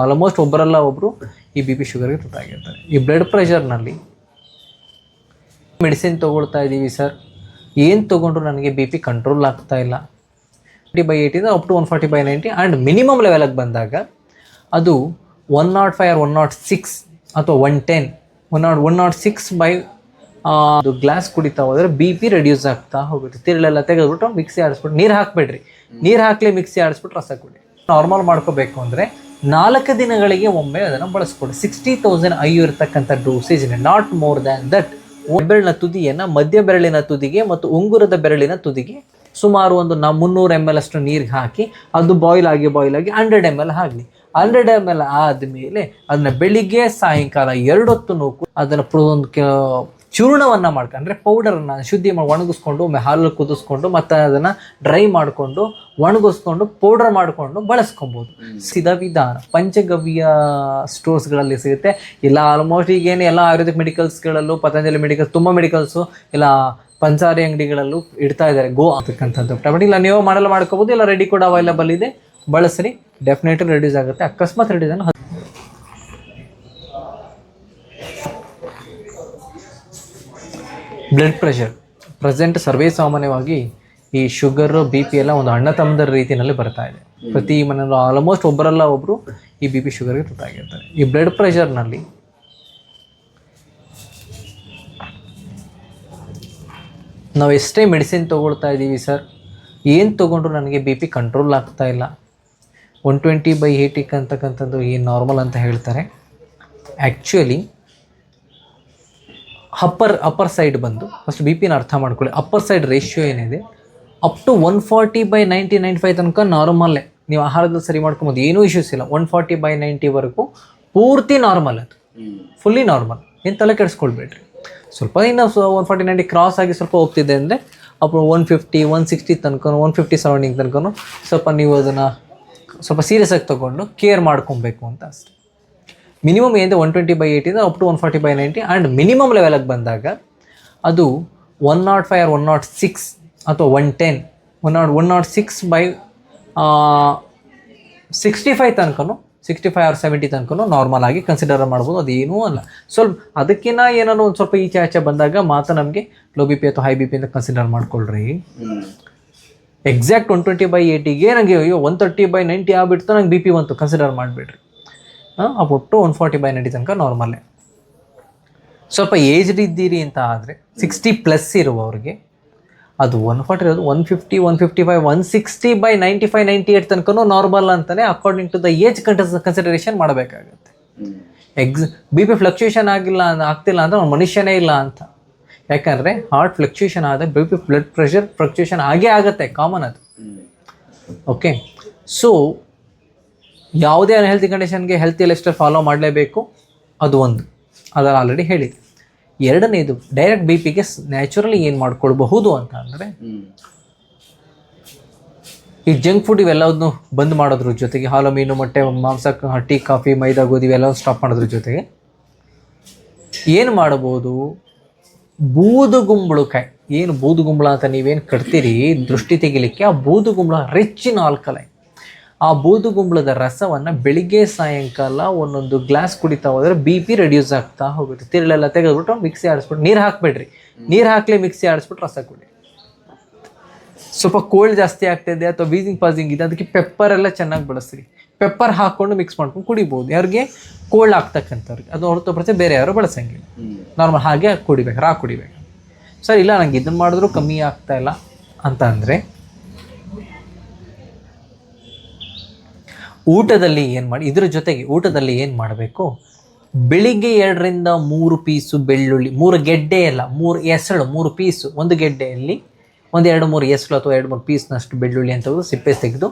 Almost ಒಬ್ಬರಲ್ಲ ಒಬ್ಬರು ಈ B P ಶುಗರ್ಗೆ ತುತ್ತಾಗಿರ್ತಾರೆ. ಈ ಬ್ಲಡ್ ಪ್ರೆಷರ್ನಲ್ಲಿ ಮೆಡಿಸಿನ್ ತೊಗೊಳ್ತಾ ಇದ್ದೀವಿ ಸರ್ ಏನು ತೊಗೊಂಡ್ರು ನನಗೆ ಬಿ ಪಿ ಕಂಟ್ರೋಲ್ ಆಗ್ತಾ ಇಲ್ಲ. Fifty by ಏಯ್ಟಿಂದ up to one forty by ninety and minimum ಲೆವೆಲಿಗೆ ಬಂದಾಗ ಅದು one nought five or one nought six ಅಥವಾ one ten one nought one nought six by ಅದು ಗ್ಲಾಸ್ ಕುಡಿತಾ ಹೋದರೆ ಬಿ ಪಿ ರೆಡ್ಯೂಸ್ ಆಗ್ತಾ ಹೋಗುತ್ತೆ. ತಿರುಳೆಲ್ಲ ತೆಗೆದ್ಬಿಟ್ಟು ಮಿಕ್ಸಿ ಆಡಿಸ್ಬಿಟ್ಟು ನೀರು ಹಾಕಬೇಡ್ರಿ. ನೀರು ಹಾಕಲಿ ಮಿಕ್ಸಿ ಆಡಿಸ್ಬಿಟ್ಟು ರಸ ಕುಡಿ. ನಾರ್ಮಲ್ ಮಾಡ್ಕೋಬೇಕು ಅಂದರೆ ನಾಲ್ಕು ದಿನಗಳಿಗೆ ಒಮ್ಮೆ ಅದನ್ನು ಬಳಸ್ಕೊಡಿ ಸಿಕ್ಸ್ಟಿ ತೌಸಂಡ್ ಐ ಇರತಕ್ಕಂಥ ಡೋಸೇಜ್ ಇದೆ ನಾಟ್ ಮೋರ್ ದ್ಯಾನ್ ದಟ್ ಬೆರಳಿನ ತುದಿಯನ್ನು ಮಧ್ಯ ಬೆರಳಿನ ತುದಿಗೆ ಮತ್ತು ಉಂಗುರದ ಬೆರಳಿನ ತುದಿಗೆ ಸುಮಾರು ಒಂದು ನಾ, ಮುನ್ನೂರು ಎಂ ಎಲ್ ಅಷ್ಟು ನೀರಿಗೆ ಹಾಕಿ, ಅದು ಬಾಯ್ಲ್ ಆಗಿ ಬಾಯ್ಲ್ ಆಗಿ ಹಂಡ್ರೆಡ್ ಎಂ ಎಲ್ ಆಗಲಿ. ಹಂಡ್ರೆಡ್ ಎಂ ಎಲ್ ಆದಮೇಲೆ ಅದನ್ನ ಬೆಳಿಗ್ಗೆ, ಸಾಯಂಕಾಲ ಎರಡೊತ್ತು ನೂಕು ಅದನ್ನು ಒಂದು ಚೂರ್ಣವನ್ನು ಮಾಡ್ಕೊಂಡು ಅಂದರೆ ಪೌಡರನ್ನು ಶುದ್ಧಿ ಮಾಡಿ ಒಣಗಿಸ್ಕೊಂಡು ಒಮ್ಮೆ ಹಾಲಲ್ಲಿ ಕುದಿಸ್ಕೊಂಡು ಮತ್ತೆ ಅದನ್ನು ಡ್ರೈ ಮಾಡಿಕೊಂಡು ಒಣಗಿಸ್ಕೊಂಡು ಪೌಡರ್ ಮಾಡಿಕೊಂಡು ಬಳಸ್ಕೊಬೋದು. ಸಿದ ವಿಧಾನ. ಪಂಚಗವ್ಯ ಸ್ಟೋರ್ಸ್ಗಳಲ್ಲಿ ಸಿಗುತ್ತೆ. ಇಲ್ಲ ಆಲ್ಮೋಸ್ಟ್ ಈಗೇನು ಎಲ್ಲ ಆಯುರ್ವೇದಿಕ್ ಮೆಡಿಕಲ್ಸ್ಗಳಲ್ಲೂ ಪತಂಜಲಿ ಮೆಡಿಕಲ್ಸ್ ತುಂಬ ಮೆಡಿಕಲ್ಸು ಇಲ್ಲ ಪಂಚಾರಿ ಅಂಗಡಿಗಳಲ್ಲೂ ಇಡ್ತಾ ಇದ್ದಾರೆ. ಗೋ ಆಗ್ತಕ್ಕಂಥದ್ದು. ಬಟ್ ಇಲ್ಲ ನೀವು ಮಾಡಲು ಮಾಡ್ಕೋಬೋದು ಇಲ್ಲ ರೆಡಿ ಕೂಡ ಅವೈಲಬಲ್ ಇದೆ. ಬಳಸ್ರಿ. ಡೆಫಿನೆಟ್ಲಿ ರೆಡ್ಯೂಸ್ ಆಗುತ್ತೆ. ಅಕಸ್ಮಾತ್ ರೆಡ್ಯೂಸ್ ಬ್ಲಡ್ ಪ್ರೆಷರ್ ಪ್ರೆಸೆಂಟ್ ಸರ್ವೇ ಸಾಮಾನ್ಯವಾಗಿ ಈ ಶುಗರ್ ಬಿ ಪಿ ಎಲ್ಲ ಒಂದು ಅಣ್ಣ ತಮ್ಮದರ ರೀತಿಯಲ್ಲಿ ಬರ್ತಾ ಇದೆ. ಪ್ರತಿ ಮನೆಯಲ್ಲೂ ಆಲ್ಮೋಸ್ಟ್ ಒಬ್ಬರಲ್ಲ ಒಬ್ಬರು ಈ ಬಿ ಪಿ ಶುಗರ್ಗೆ ತುತ್ತಾಗಿರ್ತಾರೆ ಈ ಬ್ಲಡ್ ಪ್ರೆಷರ್ನಲ್ಲಿ ನಾವು ಎಷ್ಟೇ ಮೆಡಿಸಿನ್ ತೊಗೊಳ್ತಾ ಇದ್ದೀವಿ ಸರ್ ಏನು ತೊಗೊಂಡ್ರು ನನಗೆ ಬಿ ಪಿ ಕಂಟ್ರೋಲ್ ಆಗ್ತಾ ಇಲ್ಲ. ಒನ್ ಟ್ವೆಂಟಿ ಬೈ ಏಯ್ಟಿಕ್ ಅಂತಕ್ಕಂಥದ್ದು ಏನು ನಾರ್ಮಲ್ ಅಂತ ಹೇಳ್ತಾರೆ. ಆ್ಯಕ್ಚುಲಿ ಅಪ್ಪರ್ ಅಪ್ಪರ್ ಸೈಡ್ ಬಂದು ಫಸ್ಟ್ ಬಿ ಪಿನ ಅರ್ಥ ಮಾಡ್ಕೊಳ್ಳಿ. ಅಪ್ಪರ್ ಸೈಡ್ ರೇಷಿಯೋ ಏನಿದೆ? Up to one forty by ninety nine five ತನಕ ನಾರ್ಮಲ್ಲೇ ನೀವು ಆಹಾರದಲ್ಲಿ ಸರಿ ಮಾಡ್ಕೊಬೋದು, ಏನೂ ಇಶ್ಯೂಸ್ ಇಲ್ಲ. ಒನ್ ಫಾರ್ಟಿ ಬೈ ನೈಂಟಿವರೆಗೂ ಪೂರ್ತಿ ನಾರ್ಮಲ್ ಅದು. ಫುಲ್ಲಿ ನಾರ್ಮಲ್ ಏನು ತಲೆ ಕೆಡಿಸ್ಕೊಳ್ಬೇಡ್ರಿ. ಸ್ವಲ್ಪ ಇನ್ನು ಒನ್ ಫಾರ್ಟಿ ನೈಂಟಿ ಕ್ರಾಸ್ ಆಗಿ ಸ್ವಲ್ಪ ಹೋಗ್ತಿದೆ ಅಂದರೆ, ಅಪ್ಪ ಒನ್ ಫಿಫ್ಟಿ ಒನ್ ಸಿಕ್ಸ್ಟಿ ತನಕ ಒನ್ ಫಿಫ್ಟಿ ಸರೌಂಡಿಂಗ್ ತನಕ ಸ್ವಲ್ಪ ನೀವು ಅದನ್ನು ಸ್ವಲ್ಪ ಸೀರಿಯಸ್ ಆಗಿ ತೊಗೊಂಡು ಕೇರ್ ಮಾಡ್ಕೊಬೇಕು ಅಂತ ಅಷ್ಟೆ. ಮಿನಿಮಮ್ ಏನಿದೆ one twenty by ಏಯ್ಟಿಂದ up to one forty by ninety and minimum ಲೆವೆಲಗೆ ಬಂದಾಗ ಅದು one nought five or one nought six ಅಥವಾ one ten one nought one nought six by sixty five ತನಕನೂ ಸಿಕ್ಸ್ಟಿ ಫೈವ್ ಆರ್ ಸೆವೆಂಟಿ ತನಕನೂ normal ಆಗಿ consider ಮಾಡ್ಬೋದು ಅದೇನೂ ಅಲ್ಲ. ಸ್ವಲ್ಪ ಅದಕ್ಕಿಂತ ಏನಾದ್ರು ಒಂದು ಸ್ವಲ್ಪ ಈಚೆ ಆಚೆ ಬಂದಾಗ ಮಾತ್ರ ನಮಗೆ ಲೋ ಬಿ ಪಿ ಅಥವಾ ಹೈ ಬಿ ಪಿ ಅಂತ ಕನ್ಸಿಡರ್ ಮಾಡ್ಕೊಳ್ರಿ. ಎಕ್ಸಾಕ್ಟ್ ಒನ್ ಟ್ವೆಂಟಿ ಬೈ ಏಯ್ಟಿಗೆ ನನಗೆ ಅಯ್ಯೋ ಒನ್ ತರ್ಟಿ ಬೈ ನೈಂಟಿ ಆಗ್ಬಿಡ್ತು ನಂಗೆ ಬಿ ಪಿ ಬಂತು ಕನ್ಸಿಡರ್ ಮಾಡಿಬಿಡ್ರಿ. ಆ ಒಟ್ಟು ಒನ್ ಫಾರ್ಟಿ ಬೈ ನೈಂಟಿ ತನಕ ನಾರ್ಮಲ್ಲೇ ಸ್ವಲ್ಪ ಏಜ್ಡ್ ಇದ್ದೀರಿ ಅಂತ ಆದರೆ ಸಿಕ್ಸ್ಟಿ ಪ್ಲಸ್ ಇರುವವ್ರಿಗೆ ಅದು ಒನ್ ಫಾರ್ಟಿ ಇರೋದು one fifty one fifty five one sixty by ninety five ninety eight ತನಕನೂ ನಾರ್ಮಲ್ ಅಂತಲೇ according to the age counts consideration ಮಾಡಬೇಕಾಗುತ್ತೆ. ಎಕ್ಸ್ ಬಿ ಪಿ ಫ್ಲಕ್ಚುಯೇಷನ್ ಆಗಿಲ್ಲ ಆಗ್ತಿಲ್ಲ ಅಂದರೆ ಅವ್ನು ಮನುಷ್ಯನೇ ಇಲ್ಲ ಅಂತ. ಯಾಕಂದರೆ ಹಾರ್ಟ್ ಫ್ಲಕ್ಚುಯೇಷನ್ ಆದರೆ B P blood pressure fluctuation ಆಗೇ ಆಗುತ್ತೆ ಕಾಮನ್ ಅದು. ಓಕೆ ಸೊ ಯಾವುದೇ ಅನ್ಹೆಲ್ತಿ ಕಂಡೀಷನ್ಗೆ ಹೆಲ್ತಿ ಲೈಫ್ ಸ್ಟೈಲ್ ಫಾಲೋ ಮಾಡಲೇಬೇಕು. ಅದು ಒಂದು. ಅದರ ಆಲ್ರೆಡಿ ಹೇಳಿದೆ ಎರಡನೇದು ಡೈರೆಕ್ಟ್ ಬಿ ಪಿಗೆ ನ್ಯಾಚುರಲಿ ಏನು ಮಾಡ್ಕೊಳ್ಬಹುದು ಅಂತ ಅಂದರೆ ಈ ಜಂಕ್ ಫುಡ್ ಇವೆಲ್ಲವನ್ನು ಬಂದ್ ಮಾಡೋದ್ರ ಜೊತೆಗೆ ಹಾಲು ಮೀನು ಮೊಟ್ಟೆ ಮಾಂಸ ಟೀ ಕಾಫಿ ಮೈದಾ ಗೋಧಿ ಇವೆಲ್ಲ ಸ್ಟಾಪ್ ಮಾಡೋದ್ರ ಜೊತೆಗೆ ಏನು ಮಾಡಬಹುದು? ಬೂದುಗುಂಬಳಕಾಯಿ. ಏನು ಬೂದುಗುಂಬಳ ಅಂತ ನೀವೇನು ಕಟ್ತೀರಿ? ದೃಷ್ಟಿ ತೆಗಿಲಿಕ್ಕೆ ಆ ಬೂದುಗುಂಬಳ ರಿಚ್ ಇನ್ ಆಲ್ಕಲೈನ್ ಆ ಬೂದುಗುಂಬಳದ ರಸವನ್ನು ಬೆಳಿಗ್ಗೆ ಸಾಯಂಕಾಲ ಒಂದೊಂದು ಗ್ಲಾಸ್ ಕುಡಿತಾ ಹೋದರೆ ಬಿ ಪಿ ರೆಡ್ಯೂಸ್ ಆಗ್ತಾ ಹೋಗುತ್ತೆ. ತಿರುಳೆಲ್ಲ ತೆಗೆದುಬಿಟ್ಟು ಮಿಕ್ಸಿ ಆಡಿಸ್ಬಿಟ್ಟು ನೀರು ಹಾಕಬೇಡ್ರಿ. ನೀರು ಹಾಕಲಿ ಮಿಕ್ಸಿ ಆಡಿಸ್ಬಿಟ್ಟು ರಸ ಕುಡಿ. ಸ್ವಲ್ಪ ಕೋಲ್ಡ್ ಜಾಸ್ತಿ ಆಗ್ತಿದೆ ಅಥವಾ ವೀಸಿಂಗ್ ಪಾಸಿಂಗ್ ಇದೆ ಅದಕ್ಕೆ ಪೆಪ್ಪರ್ ಎಲ್ಲ ಚೆನ್ನಾಗಿ ಬಳಸ್ರಿ. ಪೆಪ್ಪರ್ ಹಾಕ್ಕೊಂಡು ಮಿಕ್ಸ್ ಮಾಡ್ಕೊಂಡು ಕುಡಿಬೋದು. ಯಾರಿಗೆ? ಕೋಲ್ಡ್ ಆಗ್ತಕ್ಕಂಥವ್ರಿಗೆ. ಅದು ಹೊರತುಪಡಿಸಿ ಬೇರೆ ಯಾರು ಬಳಸಂಗಿಲ್ಲ. ನಾರ್ಮಲ್ ಹಾಗೆ ಕುಡಿಬೇಕು ರಾ ಕುಡಿಬೇಕು. ಸರ್ ಇಲ್ಲ ನಂಗೆ ಇದನ್ನು ಮಾಡಿದ್ರು ಕಮ್ಮಿ ಆಗ್ತಾ ಇಲ್ಲ ಅಂತ ಅಂದರೆ ಊಟದಲ್ಲಿ ಏನು ಮಾಡಿ ಇದ್ರ ಜೊತೆಗೆ ಊಟದಲ್ಲಿ ಏನು ಮಾಡಬೇಕು? ಬೆಳಿಗ್ಗೆ ಎರಡರಿಂದ ಮೂರು ಪೀಸು ಬೆಳ್ಳುಳ್ಳಿ ಮೂರು ಗೆಡ್ಡೆ ಅಲ್ಲ ಮೂರು ಎಸಳು ಮೂರು ಪೀಸು. ಒಂದು ಗೆಡ್ಡೆಯಲ್ಲಿ ಒಂದು ಎರಡು ಮೂರು ಎಸಳು ಅಥವಾ ಎರಡು ಮೂರು ಪೀಸ್ನಷ್ಟು ಬೆಳ್ಳುಳ್ಳಿ ಅಂತ ಸಿಪ್ಪೆ ತೆಗೆದು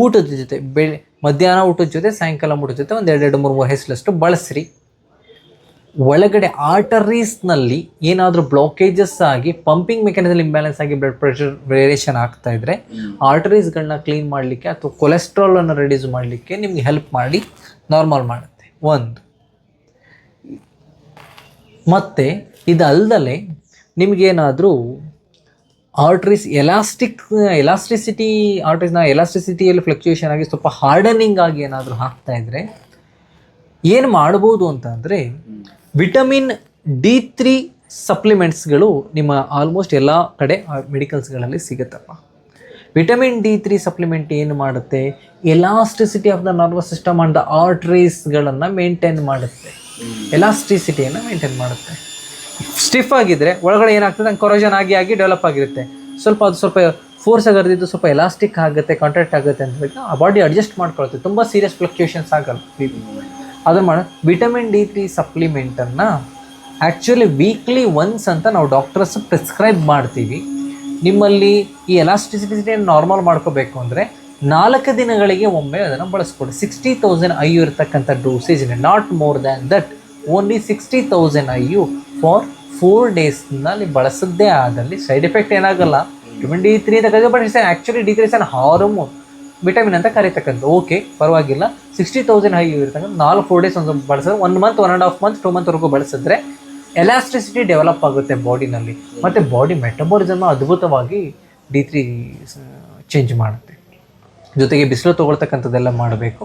ಊಟದ ಜೊತೆ ಬೆಳೆ ಮಧ್ಯಾಹ್ನ ಊಟದ ಜೊತೆ ಸಾಯಂಕಾಲ ಊಟದ ಜೊತೆ ಒಂದು ಎರಡು ಎರಡು ಮೂರು ಮೂರು ಹೆಸಲಷ್ಟು ಬಳಸ್ರಿ. ಒಳಗಡೆ ಆರ್ಟರೀಸ್ನಲ್ಲಿ ಏನಾದರೂ ಬ್ಲಾಕೇಜಸ್ ಆಗಿ ಪಂಪಿಂಗ್ ಮೆಕ್ಯಾನಿಸಮ್ ಇಂಬ್ಯಾಲೆನ್ಸ್ ಆಗಿ ಬ್ಲಡ್ ಪ್ರೆಷರ್ ವೇರಿಯೇಷನ್ ಆಗ್ತಾ ಇದ್ರೆ ಆರ್ಟರೀಸ್ಗಳನ್ನ ಕ್ಲೀನ್ ಮಾಡಲಿಕ್ಕೆ ಅಥವಾ ಕೊಲೆಸ್ಟ್ರಾಲನ್ನು ರೆಡ್ಯೂಸ್ ಮಾಡಲಿಕ್ಕೆ ನಿಮ್ಗೆ ಹೆಲ್ಪ್ ಮಾಡಿ ನಾರ್ಮಲ್ ಮಾಡುತ್ತೆ. ಒಂದು. ಮತ್ತು ಇದಲ್ದಲೆ ನಿಮಗೇನಾದರೂ ಆರ್ಟ್ರೀಸ್ ಎಲಾಸ್ಟಿಕ್ ಎಲಾಸ್ಟಿಸಿಟಿ ಆರ್ಟ್ರೀಸ್ನ ಎಲಾಸ್ಟಿಸಿಟಿಯಲ್ಲಿ ಫ್ಲಕ್ಚುಯೇಷನ್ ಆಗಿ ಸ್ವಲ್ಪ ಹಾರ್ಡನಿಂಗ್ ಆಗಿ ಏನಾದರೂ ಹಾಕ್ತಾ ಇದ್ರೆ ಏನು ಮಾಡ್ಬೋದು ಅಂತಂದರೆ ವಿಟಮಿನ್ ಡಿ ತ್ರೀ ಸಪ್ಲಿಮೆಂಟ್ಸ್ಗಳು ನಿಮ್ಮ ಆಲ್ಮೋಸ್ಟ್ ಎಲ್ಲ ಕಡೆ ಮೆಡಿಕಲ್ಸ್ಗಳಲ್ಲಿ ಸಿಗುತ್ತಪ್ಪ. ವಿಟಮಿನ್ ಡಿ ತ್ರೀ ಸಪ್ಲಿಮೆಂಟ್ ಏನು ಮಾಡುತ್ತೆ? Elasticity of the nervous system and the ಆರ್ಟ್ರೀಸ್ಗಳನ್ನು maintain ಮಾಡುತ್ತೆ. ಎಲಾಸ್ಟಿಸಿಟಿಯನ್ನು ಮೇಂಟೈನ್ ಮಾಡುತ್ತೆ. ಸ್ಟಿಫ್ ಆಗಿದ್ದರೆ ಒಳಗಡೆ ಏನಾಗ್ತದೆ? ಹಂಗೆ ಕೊರೋಜನ್ ಆಗಿ ಆಗಿ ಡೆವಲಪ್ ಆಗಿರುತ್ತೆ. ಸ್ವಲ್ಪ ಅದು ಸ್ವಲ್ಪ ಫೋರ್ಸ್ ಆಗಿರ್ದಿದ್ದು ಸ್ವಲ್ಪ ಎಲಾಸ್ಟಿಕ್ ಆಗುತ್ತೆ ಕಾಂಟ್ರಾಕ್ಟ್ ಆಗುತ್ತೆ ಅಂತ ಆ ಬಾಡಿ ಅಡ್ಜಸ್ಟ್ ಮಾಡ್ಕೊಳುತ್ತೆ. ತುಂಬ ಸೀರಿಯಸ್ ಫ್ಲಕ್ಚುಯೇಷನ್ಸ್ ಆಗಲ್ಲ. ಅದನ್ನ ಮಾಡ. ವಿಟಮಿನ್ ಡಿ ತ್ರೀ ಸಪ್ಲಿಮೆಂಟನ್ನು ಆ್ಯಕ್ಚುಲಿ ವೀಕ್ಲಿ ಒನ್ಸ್ ಅಂತ ನಾವು ಡಾಕ್ಟರ್ಸ್ ಪ್ರಿಸ್ಕ್ರೈಬ್ ಮಾಡ್ತೀವಿ. ನಿಮ್ಮಲ್ಲಿ ಈ ಎಲಾಸ್ಟಿಸಿಟಿಯನ್ನು ನಾರ್ಮಲ್ ಮಾಡ್ಕೋಬೇಕು ಅಂದರೆ ನಾಲ್ಕು ದಿನಗಳಿಗೆ ಒಮ್ಮೆ ಅದನ್ನು ಬಳಸ್ಕೊಡಿ. ಸಿಕ್ಸ್ಟಿ ತೌಸಂಡ್ ಐ ಯು ಇರ್ತಕ್ಕಂಥ dosage not more than that only sixty thousand I U for four ಡೇಸ್ನಲ್ಲಿ ಬಳಸದ್ದೇ ಆದಲ್ಲಿ ಸೈಡ್ ಎಫೆಕ್ಟ್ ಏನಾಗಲ್ಲ. ವಿಟಮಿನ್ ಡಿ ತ್ರೀ ಕರೀತಾರೆ but it's actually D three an hormone. Vitamin ಅಂತ ಕರೀತಕ್ಕಂಥ ಓಕೆ ಪರವಾಗಿಲ್ಲ. ಸಿಕ್ಸ್ಟಿ ತೌಸಂಡ್ ಹೈ ಇರ್ತಕ್ಕಂಥ ನಾಲ್ಕು ಫೋರ್ ಡೇಸ್ ಒಂದು ಬಳಸಿದ್ರೆ one month one and half month two ಮಂತ್ವರೆಗೂ ಬಳಸಿದ್ರೆ ಎಲಾಸ್ಟಿಸಿಟಿ ಡೆವಲಪ್ ಆಗುತ್ತೆ ಬಾಡಿನಲ್ಲಿ ಮತ್ತು ಬಾಡಿ ಮೆಟಬಾಲಿಸಮ್ ಅದ್ಭುತವಾಗಿ ಡಿ ತ್ರೀ ಚೇಂಜ್ ಮಾಡುತ್ತೆ. ಜೊತೆಗೆ ಬಿಸಿಲು ತೊಗೊಳ್ತಕ್ಕಂಥದ್ದೆಲ್ಲ ಮಾಡಬೇಕು.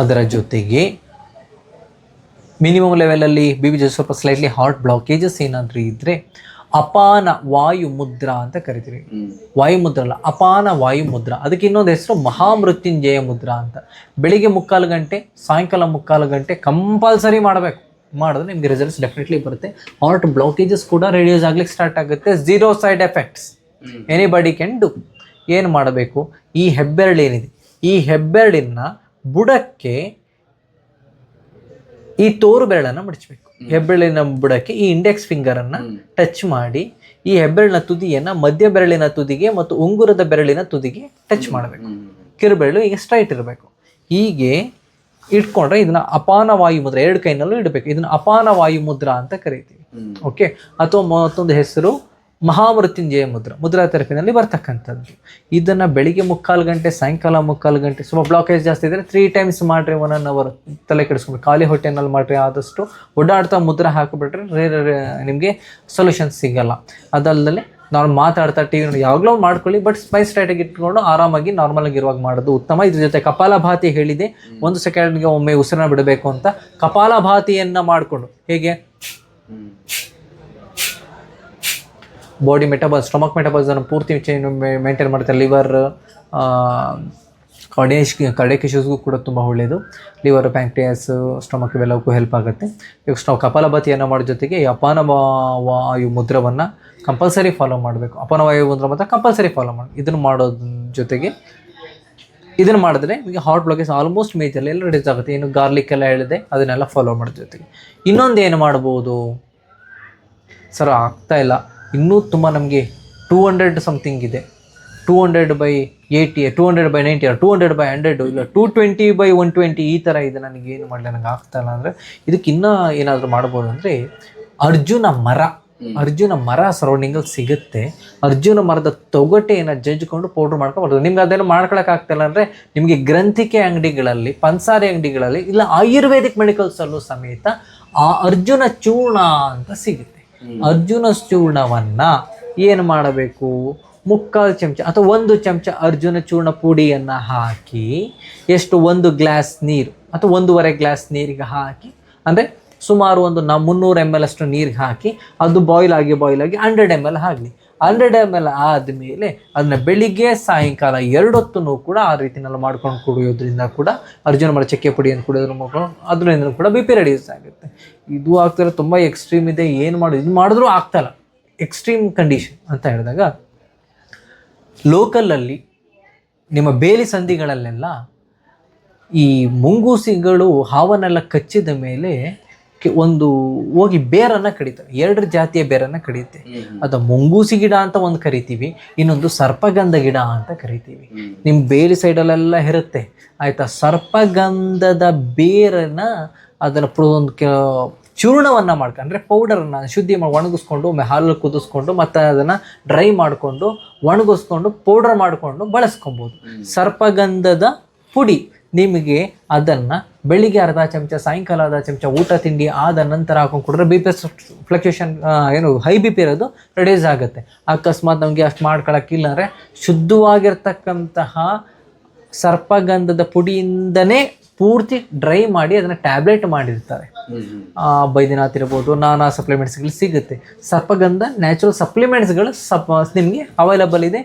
ಅದರ ಜೊತೆಗೆ ಮಿನಿಮಮ್ ಲೆವೆಲಲ್ಲಿ ಬಿ ಬಿ ಜೊತೆ ಸ್ವಲ್ಪ ಸ್ಲೈಟ್ಲಿ ಹಾರ್ಟ್ ಬ್ಲಾಕೇಜಸ್ ಏನಾದರೂ ಇದ್ದರೆ ಅಪಾನ ವಾಯು ಮುದ್ರ ಅಂತ ಕರಿತೀವಿ. ವಾಯು ಮುದ್ರ ಅಲ್ಲ ಅಪಾನ ವಾಯು ಮುದ್ರ ಅದಕ್ಕೆ ಇನ್ನೊಂದು ಹೆಸರು ಮಹಾಮೃತ್ಯುಂಜಯ ಮುದ್ರ ಅಂತ. ಬೆಳಿಗ್ಗೆ ಮುಕ್ಕಾಲು ಗಂಟೆ ಸಾಯಂಕಾಲ ಮುಕ್ಕಾಲು ಗಂಟೆ ಕಂಪಲ್ಸರಿ ಮಾಡಬೇಕು. ಮಾಡಿದ್ರೆ ನಿಮಗೆ ರಿಸಲ್ಟ್ಸ್ ಡೆಫಿನೆಟ್ಲಿ ಬರುತ್ತೆ. ಹಾರ್ಟ್ ಬ್ಲಾಕೇಜಸ್ ಕೂಡ ರೆಡ್ಯೂಸ್ ಆಗ್ಲಿಕ್ಕೆ ಸ್ಟಾರ್ಟ್ ಆಗುತ್ತೆ. Zero side effects anybody can do ಏನು ಮಾಡಬೇಕು? ಈ ಹೆಬ್ಬೆರಳು ಏನಿದೆ? ಈ ಹೆಬ್ಬೆರಳಿನ ಬುಡಕ್ಕೆ ಈ ತೋರು ಬೆರಳನ್ನು ಮಡಚಬೇಕು ಹೆಬ್ಬೆರಳಿನ ಬುಡಕ್ಕೆ ಈ ಇಂಡೆಕ್ಸ್ ಫಿಂಗರನ್ನು ಟಚ್ ಮಾಡಿ ಈ ಹೆಬ್ಬೆರಳಿನ ತುದಿಯನ್ನು ಮಧ್ಯ ಬೆರಳಿನ ತುದಿಗೆ ಮತ್ತು ಉಂಗುರದ ಬೆರಳಿನ ತುದಿಗೆ ಟಚ್ ಮಾಡಬೇಕು. ಕಿರುಬೆರಳು ಈಗ ಸ್ಟ್ರೈಟ್ ಇರಬೇಕು. ಹೀಗೆ ಇಟ್ಕೊಂಡ್ರೆ ಇದನ್ನ ಅಪಾನ ವಾಯು ಮುದ್ರ ಎರಡು ಕೈನಲ್ಲೂ ಇಡಬೇಕು. ಇದನ್ನ ಅಪಾನ ವಾಯು ಮುದ್ರ ಅಂತ ಕರಿತೀವಿ. ಓಕೆ ಅಥವಾ ಮತ್ತೊಂದು ಹೆಸರು ಮಹಾಮೃತ್ಯುಂಜಯ ಮುದ್ರ ಮುದ್ರಾ ತೆರಪಿನಲ್ಲಿ ಬರ್ತಕ್ಕಂಥದ್ದು. ಇದನ್ನು ಬೆಳಿಗ್ಗೆ ಮುಕ್ಕಾಲು ಗಂಟೆ ಸಾಯಂಕಾಲ ಮುಕ್ಕಾಲು ಗಂಟೆ ಸ್ವಲ್ಪ ಬ್ಲಾಕೇಜ್ ಜಾಸ್ತಿ ಇದ್ದರೆ ತ್ರೀ ಟೈಮ್ಸ್ ಮಾಡಿರಿ ಒನ್ ಅನ್ ಅವರ್ ತಲೆ ಕೆಡಿಸ್ಕೊಂಡು. ಖಾಲಿ ಹೊಟ್ಟೆನಲ್ಲಿ ಮಾಡಿರಿ ಆದಷ್ಟು ಓಡಾಡ್ತಾ ಮುದ್ರ ಹಾಕಿಬಿಟ್ರೆ ರೇ ನಿಮಗೆ ಸೊಲ್ಯೂಷನ್ ಸಿಗಲ್ಲ. ಅದಲ್ಲದೆ ನಾವು ಮಾತಾಡ್ತಾ ಟಿ ವಿ ಯಾವಾಗಲೂ ಮಾಡ್ಕೊಳ್ಳಿ ಬಟ್ ಸ್ಪೈಸ್ ಟೈಟಾಗಿ ಇಟ್ಕೊಂಡು ಆರಾಮಾಗಿ ನಾರ್ಮಲ್ ಆಗಿ ಇರುವಾಗ ಮಾಡೋದು ಉತ್ತಮ. ಇದ್ರ ಜೊತೆ ಕಪಾಲಭಾತಿ ಹೇಳಿದೆ. ಒಂದು ಸೆಕೆಂಡ್ಗೆ ಒಮ್ಮೆ ಉಸಿರನ್ನ ಬಿಡಬೇಕು ಅಂತ ಕಪಾಲಭಾತಿಯನ್ನು ಮಾಡಿಕೊಂಡು. ಹೇಗೆ? ಬಾಡಿ ಮೆಟಬಾಲ್ ಸ್ಟೊಮಕ್ ಮೆಟಬಾಲ್ಸನ್ನು ಪೂರ್ತಿ ಮೇಂಟೈನ್ ಮಾಡ್ತಾರೆ ಲಿವರ್ ಕಡೇಶ್ ಕಾರ್ಡಿಯಕ್ ಇಶ್ಯೂಸ್ಗೂ ಕೂಡ ತುಂಬ ಒಳ್ಳೆಯದು ಲಿವರ್ ಪ್ಯಾಂಕ್ರಿಯಾಸ್ ಸ್ಟೊಮಕ್ ಇವೆಲ್ಲವಕ್ಕೂ ಹೆಲ್ಪ್ ಆಗುತ್ತೆ. ನೆಕ್ಸ್ಟ್ ನಾವು ಕಪಾಲಭಾತಿಯನ್ನು ಮಾಡೋ ಜೊತೆಗೆ ಈ ಅಪಾನ ವಾಯು ಮುದ್ರವನ್ನು ಕಂಪಲ್ಸರಿ ಫಾಲೋ ಮಾಡಬೇಕು. ಅಪಾನ ವಾಯು ಮುದ್ರ ಮಾತ್ರ ಕಂಪಲ್ಸರಿ ಫಾಲೋ ಮಾಡಿ ಇದನ್ನು ಮಾಡೋದ್ರ ಜೊತೆಗೆ ಇದನ್ನು ಮಾಡಿದ್ರೆ ನಿಮಗೆ ಹಾರ್ಟ್ ಬ್ಲಾಕೇಜ್ ಆಲ್ಮೋಸ್ಟ್ ಮೇಜಲ್ಲಿ ಎಲ್ಲ ರಿಡ್ಯೂಸ್ ಆಗುತ್ತೆ. ಇನ್ನು ಗಾರ್ಲಿಕ್ ಎಲ್ಲ ಹೇಳಿದೆ ಅದನ್ನೆಲ್ಲ ಫಾಲೋ ಮಾಡೋ ಜೊತೆಗೆ. ಇನ್ನೊಂದು ಏನು ಮಾಡ್ಬೋದು? ಸರ್ ಆಗ್ತಾ ಇಲ್ಲ. ಇನ್ನೂ ತುಂಬ ನಮಗೆ ಟೂ ಹಂಡ್ರೆಡ್ ಸಮಥಿಂಗ್ ಇದೆ. Two hundred by eighty two hundred by ninety two hundred by hundred ಇಲ್ಲ two twenty by one twenty ಈ ಥರ ಇದೆ ನನಗೆ ಏನು ಮಾಡಲಿ ನನಗೆ ಆಗ್ತಾ ಇಲ್ಲ ಅಂದರೆ ಇದಕ್ಕೆ ಇನ್ನೂ ಏನಾದರೂ ಮಾಡ್ಬೋದು ಅಂದರೆ ಅರ್ಜುನ ಮರ ಅರ್ಜುನ ಮರ ಸರೌಂಡಿಂಗಲ್ಲಿ ಸಿಗುತ್ತೆ. ಅರ್ಜುನ ಮರದ ತೊಗಟೆಯನ್ನು ಜಜ್ಜಿಕೊಂಡು ಪೌಡ್ರ್ ಮಾಡ್ಕೊಬಾರ್ದು ನಿಮ್ಗೆ ಅದೇನು ಮಾಡ್ಕೊಳಕ್ಕೆ ಆಗ್ತಿಲ್ಲ ಅಂದರೆ ನಿಮಗೆ ಗ್ರಂಥಿಕೆ ಅಂಗಡಿಗಳಲ್ಲಿ ಪಂಸಾರಿ ಅಂಗಡಿಗಳಲ್ಲಿ ಇಲ್ಲ ಆಯುರ್ವೇದಿಕ್ ಮೆಡಿಕಲ್ಸಲ್ಲೂ ಸಮೇತ ಆ ಅರ್ಜುನ ಚೂರ್ಣ ಅಂತ ಸಿಗುತ್ತೆ. ಅರ್ಜುನ ಚೂರ್ಣವನ್ನ ಏನು ಮಾಡಬೇಕು? ಮುಕ್ಕಾಲು ಚಮಚ ಅಥವಾ ಒಂದು ಚಮಚ ಅರ್ಜುನ ಚೂರ್ಣ ಪುಡಿಯನ್ನು ಹಾಕಿ, ಎಷ್ಟು ಒಂದು ಗ್ಲಾಸ್ ನೀರು ಅಥವಾ ಒಂದೂವರೆ ಗ್ಲಾಸ್ ನೀರಿಗೆ ಹಾಕಿ, ಅಂದರೆ ಸುಮಾರು ಒಂದು ನಾ ಮುನ್ನೂರು ಎಂ ಎಲ್ ಅಷ್ಟು ನೀರಿಗೆ ಹಾಕಿ, ಅದು ಬಾಯ್ಲ್ ಆಗಿ ಬಾಯ್ಲ್ ಆಗಿ ಹಂಡ್ರೆಡ್ ಎಂ ಎಲ್ ಆಗಲಿ. ಹಂಡ್ರೆಡ್ ಎಂ ಎಲ್ ಆದಮೇಲೆ ಅದನ್ನ ಬೆಳಿಗ್ಗೆ, ಸಾಯಂಕಾಲ ಎರಡೊತ್ತೂ ಕೂಡ ಆ ರೀತಿನಲ್ಲಿ ಮಾಡ್ಕೊಂಡು ಕುಡಿಯೋದ್ರಿಂದ ಕೂಡ ಅರ್ಜುನ ಮರ ಚಕ್ಕೆ ಪುಡಿಯನ್ನು ಕುಡಿಯೋದ್ರ ಮಾಡ್ಕೊಂಡು ಅದರಿಂದ ಕೂಡ ಬಿ ಪಿ ರೆಡ್ಯೂಸ್ ಆಗುತ್ತೆ. ಇದು ಆಗ್ತಾರೆ ತುಂಬ ಎಕ್ಸ್ಟ್ರೀಮ್ ಇದೆ. ಏನು ಮಾಡೋದು ಇದು ಮಾಡಿದ್ರೂ ಆಗ್ತಲ್ಲ ಎಕ್ಸ್ಟ್ರೀಮ್ ಕಂಡೀಷನ್ ಅಂತ ಹೇಳಿದಾಗ ಲೋಕಲಲ್ಲಿ ನಿಮ್ಮ ಬೇಲಿ ಸಂಧಿಗಳಲ್ಲೆಲ್ಲ ಈ ಮುಂಗೂಸಿಗಳು ಹಾವನ್ನೆಲ್ಲ ಕಚ್ಚಿದ ಮೇಲೆ ಒಂದು ಹೋಗಿ ಬೇರನ್ನ ಕಡಿತಾರೆ ಎರಡು ಜಾತಿಯ ಬೇರನ್ನ ಕಡಿಯುತ್ತೆ ಅದು ಮುಂಗೂಸಿ ಗಿಡ ಅಂತ ಒಂದು ಕರಿತೀವಿ ಇನ್ನೊಂದು ಸರ್ಪಗಂಧ ಗಿಡ ಅಂತ ಕರಿತೀವಿ. ನಿಮ್ಮ ಬೇರೆ ಸೈಡಲ್ಲೆಲ್ಲ ಇರುತ್ತೆ. ಆಯ್ತಾ? ಸರ್ಪಗಂಧದ ಬೇರನ್ನ ಅದನ್ನು ಒಂದು ಚೂರ್ಣವನ್ನ ಮಾಡ್ಕೊಂಡ್ರೆ ಪೌಡರನ್ನು ಶುದ್ಧಿ ಮಾಡಿ ಒಣಗಿಸ್ಕೊಂಡು ಒಮ್ಮೆ ಹಾಲಲ್ಲಿ ಕುದಿಸ್ಕೊಂಡು ಮತ್ತೆ ಅದನ್ನು ಡ್ರೈ ಮಾಡಿಕೊಂಡು ಒಣಗಿಸ್ಕೊಂಡು ಪೌಡರ್ ಮಾಡಿಕೊಂಡು ಬಳಸ್ಕೊಬೋದು. ಸರ್ಪಗಂಧದ ಪುಡಿ ನಿಮಗೆ ಅದನ್ನು ಬೆಳಿಗ್ಗೆ ಅರ್ಧ ಚಮಚ, ಸಾಯಂಕಾಲ ಅರ್ಧ ಚಮಚ ಊಟ ತಿಂಡಿ ಆದ ನಂತರ ಹಾಕೊಂಡು ಕುಡಿದ್ರೆ ಬಿ ಪಿ ಫ್ಲಕ್ಚುಯೇಷನ್ ಏನು ಹೈ ಬಿ ಪಿ ಇರೋದು ರೆಡ್ಯೂಸ್ ಆಗುತ್ತೆ. ಅಕಸ್ಮಾತ್ ನಮಗೆ ಅಷ್ಟು ಮಾಡ್ಕೊಳಕ್ಕಿಲ್ಲ ಅಂದರೆ ಶುದ್ಧವಾಗಿರ್ತಕ್ಕಂತಹ ಸರ್ಪಗಂಧದ ಪುಡಿಯಿಂದನೇ ಪೂರ್ತಿ ಡ್ರೈ ಮಾಡಿ ಅದನ್ನು ಟ್ಯಾಬ್ಲೆಟ್ ಮಾಡಿರ್ತಾರೆ. ಬೈದಿನಾಥ್ ಇರ್ಬೋದು, ನಾನಾ ಸಪ್ಲಿಮೆಂಟ್ಸ್ಗಳು ಸಿಗುತ್ತೆ. ಸರ್ಪಗಂಧ ನ್ಯಾಚುರಲ್ ಸಪ್ಲಿಮೆಂಟ್ಸ್ಗಳು ಸಪ್, ನಿಮಗೆ ಅವೈಲಬಲ್ ಇದೆ.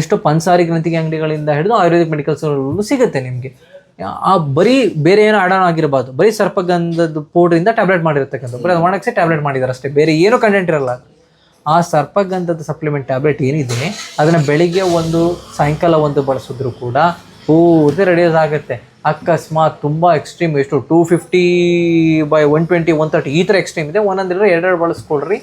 ಎಷ್ಟು ಪಂಸಾರಿ ಗ್ರಂಥಿಗೆ ಅಂಗಡಿಗಳಿಂದ ಹಿಡಿದು ಆಯುರ್ವೇದಿಕ್ ಮೆಡಿಕಲ್ಸ್ಗಳಲ್ಲೂ ಸಿಗುತ್ತೆ ನಿಮಗೆ. ಆ ಬರೀ ಬೇರೆ ಏನೋ ಆಡೋಣ ಆಗಿರಬಾರ್ದು ಬರೀ ಸರ್ಪಗಂಧದ ಪೌಡ್ರಿಂದ ಟ್ಯಾಬ್ಲೆಟ್ ಮಾಡಿರ್ತಕ್ಕಂಥ ಬರೀ ಅದು ಒಣಗಿಸಿ ಟ್ಯಾಬ್ಲೆಟ್ ಮಾಡಿದ್ದಾರೆ ಅಷ್ಟೇ ಬೇರೆ ಏನೂ ಕಂಟೆಂಟ್ ಇರಲ್ಲ. ಆ ಸರ್ಪಗಂಧದ ಸಪ್ಲಿಮೆಂಟ್ ಟ್ಯಾಬ್ಲೆಟ್ ಏನಿದೆ, ಅದನ್ನು ಬೆಳಿಗ್ಗೆ ಒಂದು, ಸಾಯಂಕಾಲ ಒಂದು ಬಳಸಿದ್ರು ಕೂಡ ಪೂರ್ತಿ ರೆಡ್ಯೂಸ್ ಆಗುತ್ತೆ. ಅಕಸ್ಮಾತ್ ತುಂಬ ಎಕ್ಸ್ಟ್ರೀಮ್ ಎಷ್ಟು? Two fifty by one twenty one thirty ಈ ಥರ ಎಕ್ಸ್ಟ್ರೀಮ್ ಇದೆ. ಒಂದೊಂದಿರೋ ಎರಡೆರಡು ಬಳಸ್ಕೊಳ್ರಿ.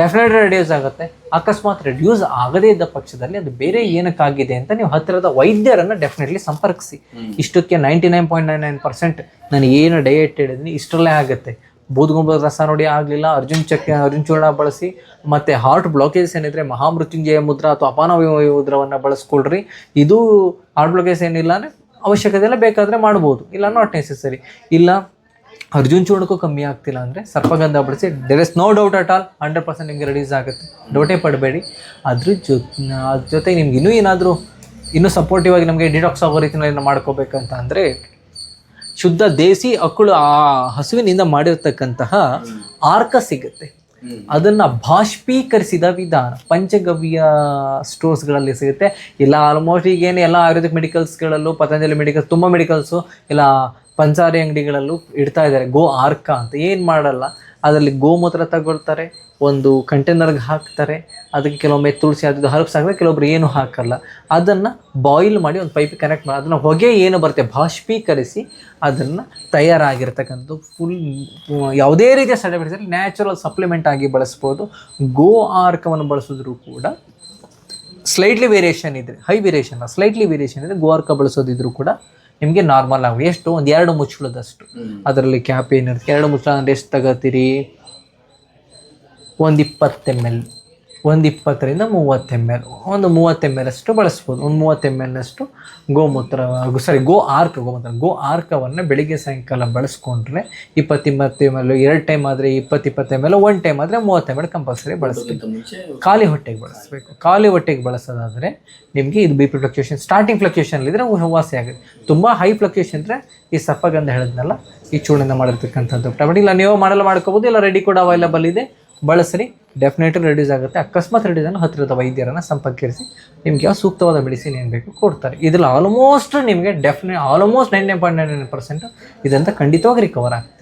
ಡೆಫಿನೆಟ್ ರೆಡ್ಯೂಸ್ ಆಗುತ್ತೆ. ಅಕಸ್ಮಾತ್ ರೆಡ್ಯೂಸ್ ಆಗದೇ ಇದ್ದ ಪಕ್ಷದಲ್ಲಿ ಅದು ಬೇರೆ ಏನಕ್ಕಾಗಿದೆ ಅಂತ ನೀವು ಹತ್ತಿರದ ವೈದ್ಯರನ್ನು ಡೆಫಿನೆಟ್ಲಿ ಸಂಪರ್ಕಿಸಿ. ಇಷ್ಟಕ್ಕೆ ninety nine point nine nine percent ನಾನು ಏನು ಡಯಟ್ ಹೇಳಿದ್ದೀನಿ ಇಷ್ಟರಲ್ಲೇ ಆಗುತ್ತೆ. ಬೂದ್ಗುಂಬದ ರಸ ನೋಡಿ ಆಗಲಿಲ್ಲ ಅರ್ಜುನ್ ಚಕ್ಕೆ ಅರ್ಜುನ್ ಚೂರ್ಣ ಬಳಸಿ ಮತ್ತು ಹಾರ್ಟ್ ಬ್ಲಾಕೇಜ್ ಏನಿದ್ರೆ ಮಹಾಮೃತ್ಯುಂಜಯ ಮುದ್ರ ಅಥವಾ ಅಪಾನವಾಯು ಮುದ್ರವನ್ನು ಬಳಸ್ಕೊಳ್ರಿ. ಇದು ಹಾರ್ಟ್ ಬ್ಲಾಕೇಜ್ ಏನಿಲ್ಲ ಅಂದರೆ ಅವಶ್ಯಕತೆ ಎಲ್ಲ ಬೇಕಾದರೆ ಮಾಡ್ಬೋದು. ಇಲ್ಲ ನಾಟ್ ನೆಸೆಸರಿ ಇಲ್ಲ, ಅರ್ಜುನ್ ಚೂರ್ಣಕ್ಕೂ ಕಮ್ಮಿ ಆಗ್ತಿಲ್ಲ ಅಂದರೆ ಸರ್ಪಗಂಧ ಬಳಸಿ there is no doubt at all hundred percent ನಿಮಗೆ ರಿಲೀಸ್ ಆಗುತ್ತೆ. ಡೌಟೇ ಪಡಬೇಡಿ. ಅದ್ರ ಜೊ ಅದ್ರ ಜೊತೆ ನಿಮ್ಗೆ ಇನ್ನೂ ಏನಾದರೂ, ಇನ್ನೂ ಸಪೋರ್ಟಿವ್ ಆಗಿ ನಮಗೆ ಡಿಟಾಕ್ಸ್ ಆಗೋ ರೀತಿಯಲ್ಲಿ ಮಾಡ್ಕೋಬೇಕಂತ ಅಂದರೆ, ಶುದ್ಧ ದೇಸಿ ಅಕ್ಕಳು ಆ ಹಸುವಿನಿಂದ ಮಾಡಿರ್ತಕ್ಕಂತಹ ಆರ್ಕ ಸಿಗುತ್ತೆ. ಅದನ್ನ ಬಾಷ್ಪೀಕರಿಸಿದ ವಿಧಾನ ಪಂಚಗವ್ಯ ಸ್ಟೋರ್ಸ್ಗಳಲ್ಲಿ ಸಿಗುತ್ತೆ. ಇಲ್ಲ ಆಲ್ಮೋಸ್ಟ್ ಈಗೇನು ಎಲ್ಲ ಆಯುರ್ವೇದಿಕ್ ಮೆಡಿಕಲ್ಸ್ಗಳಲ್ಲೂ ಪತಂಜಲಿ ಮೆಡಿಕಲ್ಸ್ ತುಂಬ ಮೆಡಿಕಲ್ಸು ಇಲ್ಲ ಪಂಚಾರಿ ಅಂಗಡಿಗಳಲ್ಲೂ ಇಡ್ತಾ ಇದ್ದಾರೆ. ಗೋ ಆರ್ಕ ಅಂತ. ಏನು ಮಾಡಲ್ಲ. ಅದರಲ್ಲಿ ಗೋಮೂತ್ರ ತಗೊಳ್ತಾರೆ. ಒಂದು ಕಂಟೈನರ್ಗೆ ಹಾಕ್ತಾರೆ ಅದಕ್ಕೆ ಕೆಲವೊಮ್ಮೆ ತುಳಸಿ ಅದು ಹರ್ಬ್ಸ್ ಹಾಕಿದ್ರೆ ಕೆಲವೊಬ್ರು ಏನು ಹಾಕಲ್ಲ. ಅದನ್ನು ಬಾಯ್ಲ್ ಮಾಡಿ ಒಂದು ಪೈಪಿಗೆ ಕನೆಕ್ಟ್ ಮಾಡಿ ಅದನ್ನು ಹೊಗೆ ಏನು ಬರುತ್ತೆ ಬಾಷ್ಪೀಕರಿಸಿ ಅದನ್ನು ತಯಾರಾಗಿರ್ತಕ್ಕಂಥದ್ದು ಫುಲ್ ಯಾವುದೇ ರೀತಿಯ ಸೈಡ್ ನ್ಯಾಚುರಲ್ ಸಪ್ಲಿಮೆಂಟ್ ಆಗಿ ಬಳಸ್ಬೋದು. ಗೋ ಆರ್ಕವನ್ನು ಬಳಸಿದ್ರೂ ಕೂಡ ಸ್ಲೈಟ್ಲಿ ವೇರಿಯೇಷನ್ ಇದ್ದರೆ ಹೈ ವೇರಿಯೇಷನ್ ಸ್ಲೈಟ್ಲಿ ವೇರಿಯೇಷನ್ ಇದ್ದರೆ ಗೋ ಆರ್ಕ ಬಳಸೋದಿದ್ರು ಕೂಡ ನಿಮಗೆ ನಾರ್ಮಲ್ ಆಗಿ ಎಷ್ಟು ಒಂದು ಎರಡು ಮುಚ್ಚಳದಷ್ಟು. ಅದರಲ್ಲಿ ಕ್ಯಾಪ್ ಏನಿರುತ್ತೆ ಎರಡು ಮುಚ್ಚಳ ಅಂದರೆ ಎಷ್ಟು ತಗೋತೀರಿ? ಒಂದು ಇಪ್ಪತ್ತು ಎಂ ಎಲ್ ಒಂದು ಇಪ್ಪತ್ತರಿಂದ ಮೂವತ್ತು ಎಂ ಎಲ್ ಒಂದು ಮೂವತ್ತು ಎಂ ಎಲ್ ಅಷ್ಟು ಬಳಸ್ಬೋದು. ಒಂದು ಮೂವತ್ತು ಎಂ ಎಲ್ನಷ್ಟು ಗೋಮೂತ್ರ ಸಾರಿ ಗೋ ಆರ್ಕ ಗೋಮೂತ್ರ. ಗೋ ಆರ್ಕವನ್ನು ಬೆಳಿಗ್ಗೆ ಸಾಯಂಕಾಲ ಬಳಸ್ಕೊಂಡ್ರೆ ಇಪ್ಪತ್ತು ಇಪ್ಪತ್ತು ಎಂ ಎಲ್ ಎರಡು ಟೈಮ್ ಆದರೆ ಇಪ್ಪತ್ತು ಇಪ್ಪತ್ತು ಎಂ ಎಲ್ ಒನ್ ಟೈಮ್ ಆದರೆ ಮೂವತ್ತು ಎಂ ಎಲ್ ಕಂಪಲ್ಸರಿ ಬಳಸಬೇಕು. ಖಾಲಿ ಹೊಟ್ಟೆಗೆ ಬಳಸಬೇಕು. ಖಾಲಿ ಹೊಟ್ಟೆಗೆ ಬಳಸೋದಾದರೆ ನಿಮಗೆ ಇದು B P fluctuation starting fluctuation ಇದ್ದರೆ ವಾಸಿ ಆಗುತ್ತೆ. ತುಂಬ ಹೈ ಫ್ಲಕ್ಚುಯೇಷನ್ ಅಂದರೆ ಈ ಸಪ್ಪಗಂಧ ಹೇಳಿದ್ನಲ್ಲ ಈ ಚೂಡನ್ನ ಮಾಡಿರ್ತಕ್ಕಂಥದ್ದು. ಟ್ಯಾಬ್ಲೆಟ್ ಇಲ್ಲ ನೀವು ಮಾಡಲ್ಲ ಮಾಡ್ಕೋಬೋದು ಇಲ್ಲ ರೆಡಿ ಕೂಡ ಅವೈಲಬಲ್ ಇದೆ. ಬಳಸ್ರಿ. ಡೆಫಿನೆಟ್ಲಿ ರೆಡ್ಯೂಸ್ ಆಗುತ್ತೆ. ಅಕಸ್ಮಾತ್ ರೆಡ್ಯೂಸ್ ಅನ್ನು ಹತ್ತಿರದ ವೈದ್ಯರನ್ನು ಸಂಪರ್ಕಿಸಿ. ನಿಮಗೆ ಯಾವ ಸೂಕ್ತವಾದ ಮೆಡಿಸಿನ್ ಏನು ಬೇಕು ಕೊಡ್ತಾರೆ. ಇದ್ರಲ್ಲಿ ಆಲ್ಮೋಸ್ಟ್ ನಿಮಗೆ definite almost nine nine point nine nine percent ಇದಂತ ಖಂಡಿತವಾಗಿ ರಿಕವರ್ ಆಗ್ತದೆ